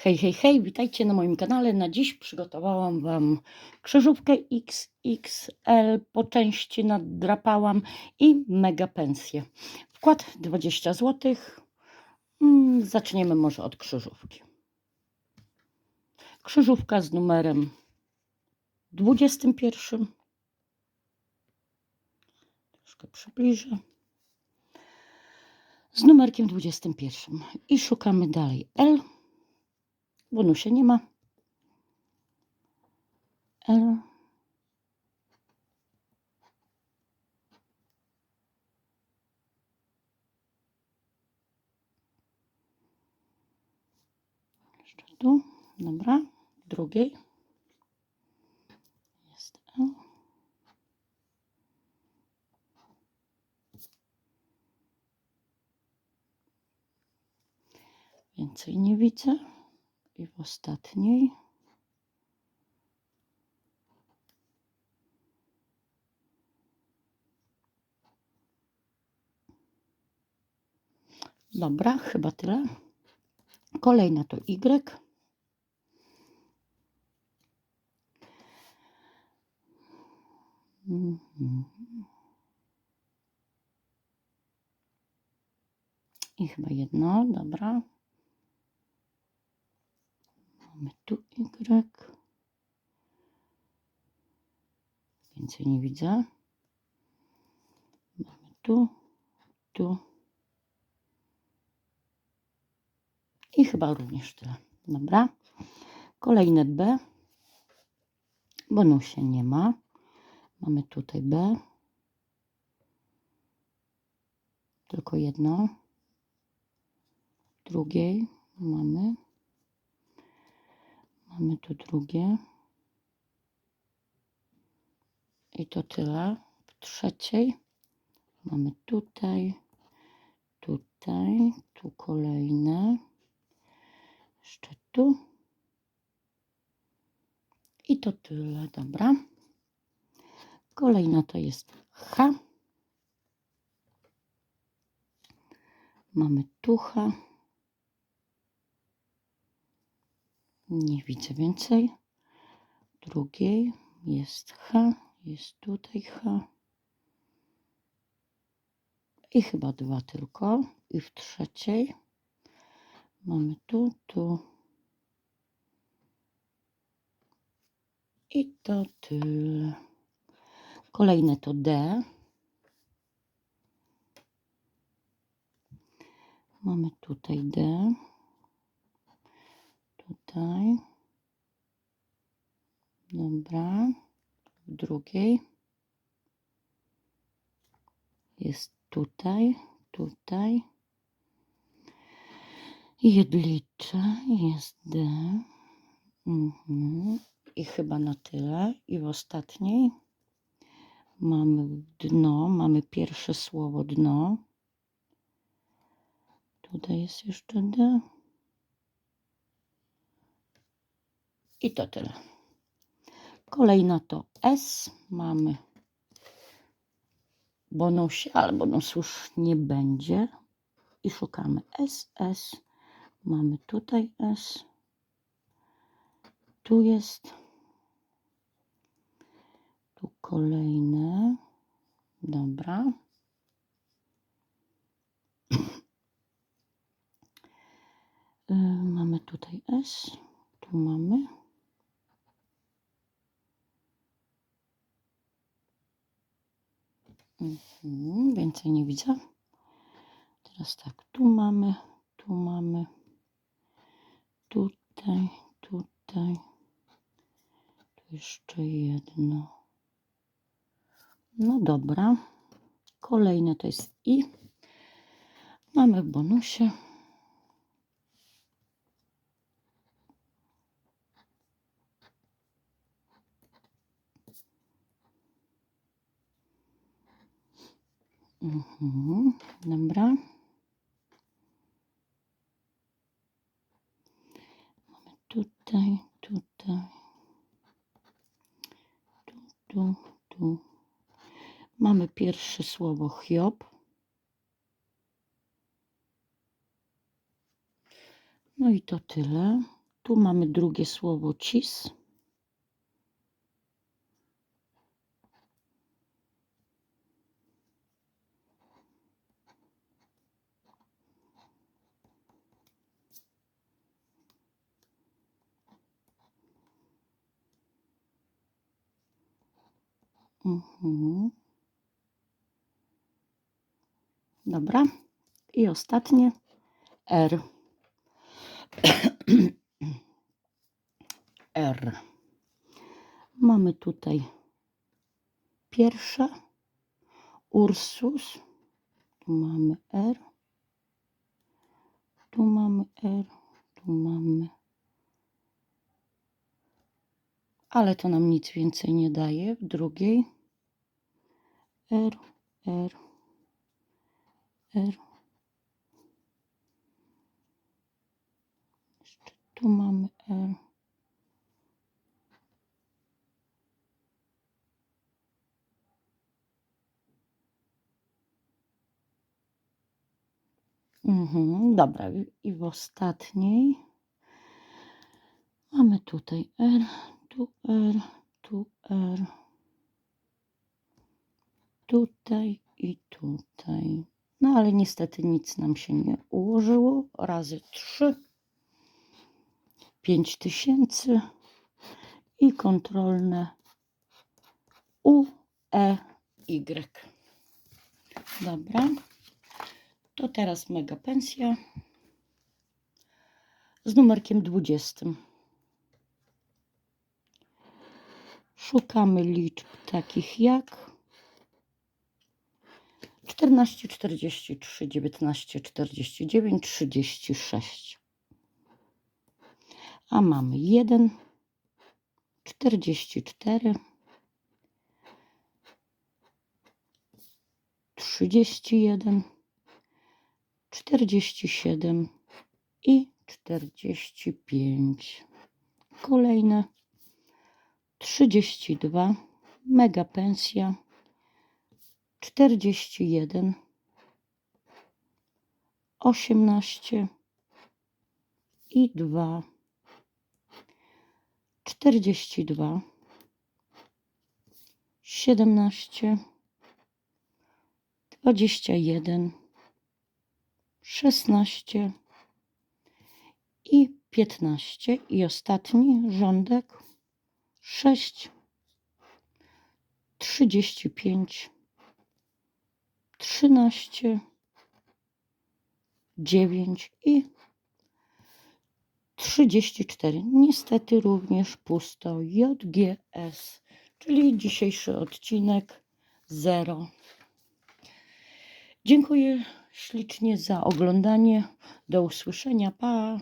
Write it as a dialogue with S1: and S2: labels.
S1: Hej, hej, hej, witajcie na moim kanale. Na dziś przygotowałam Wam krzyżówkę XXL, po części nadrapałam i mega pensję. Wkład 20 zł. Mm, Zaczniemy może od krzyżówki. Krzyżówka z numerem 21. Troszkę przybliżę. Z numerkiem 21. I szukamy dalej L. Bonusie nie ma. L. Jeszcze tu. Dobra. Drugiej. Jest L. Więcej nie widzę. I w ostatniej. Dobra, chyba tyle. Kolejna to Y. I chyba jedno, dobra. Mamy tu Y. Więcej nie widzę. Mamy tu, tu. I chyba również tyle. Dobra. Kolejne B. Bonusie nie ma. Mamy tutaj B. Tylko jedno. Drugiej mamy. Mamy tu drugie. I to tyle. W trzeciej mamy tutaj, tutaj, tu kolejne. Jeszcze tu. I to tyle, dobra. Kolejna to jest H. Mamy tu H. Nie widzę więcej. Drugiej jest H, jest tutaj H. I chyba dwa tylko. I w trzeciej mamy tu, tu. I to tyle. Kolejne to D. Mamy tutaj D tutaj. Dobra. W drugiej. Jest tutaj, tutaj. Jedlicze jest D. Mhm. I chyba na tyle. I w ostatniej mamy dno, mamy pierwsze słowo dno. Tutaj jest jeszcze D. I to tyle. Kolejna to S. Mamy bonusie, ale bonus już nie będzie. I szukamy SS. Mamy tutaj S. Tu jest. Tu kolejne. Dobra. Y, Mamy tutaj S. Tu mamy. Mhm, więcej nie widzę. Teraz tak, tu mamy, tu mamy, tutaj, tutaj, tu jeszcze jedno. No dobra. Kolejne to jest i. Mamy w bonusie. Mhm, dobra. Mamy tutaj, tutaj, tu, tu, tu. Mamy pierwsze słowo Hiob. No i to tyle. Tu mamy drugie słowo cis. Mhm. Dobra. I ostatnie R. R. Mamy tutaj pierwsze Ursus. Tu mamy R. Tu mamy R. Tu mamy. Ale to nam nic więcej nie daje. W drugiej R, R, R. Jeszcze tu mamy R. Mhm, dobra, i- w ostatniej mamy tutaj R, tu R, tu R, tutaj i tutaj. No ale niestety nic nam się nie ułożyło. Razy 3, 5000 i kontrolne U, E, Y. Dobra. To teraz mega pensja z numerkiem 20. Szukamy liczb takich jak 14, 43, 19, 49, 36. A mamy 1, 44, 31, 47 i 45. Kolejne 32, mega pensja 41, 18 i 2, 42, 17, 21, 16 i 15 i ostatni rządek 6, 35, 13, 9 i 34. Niestety również pusto JGS, czyli dzisiejszy odcinek 0. Dziękuję ślicznie za oglądanie. Do usłyszenia. Pa.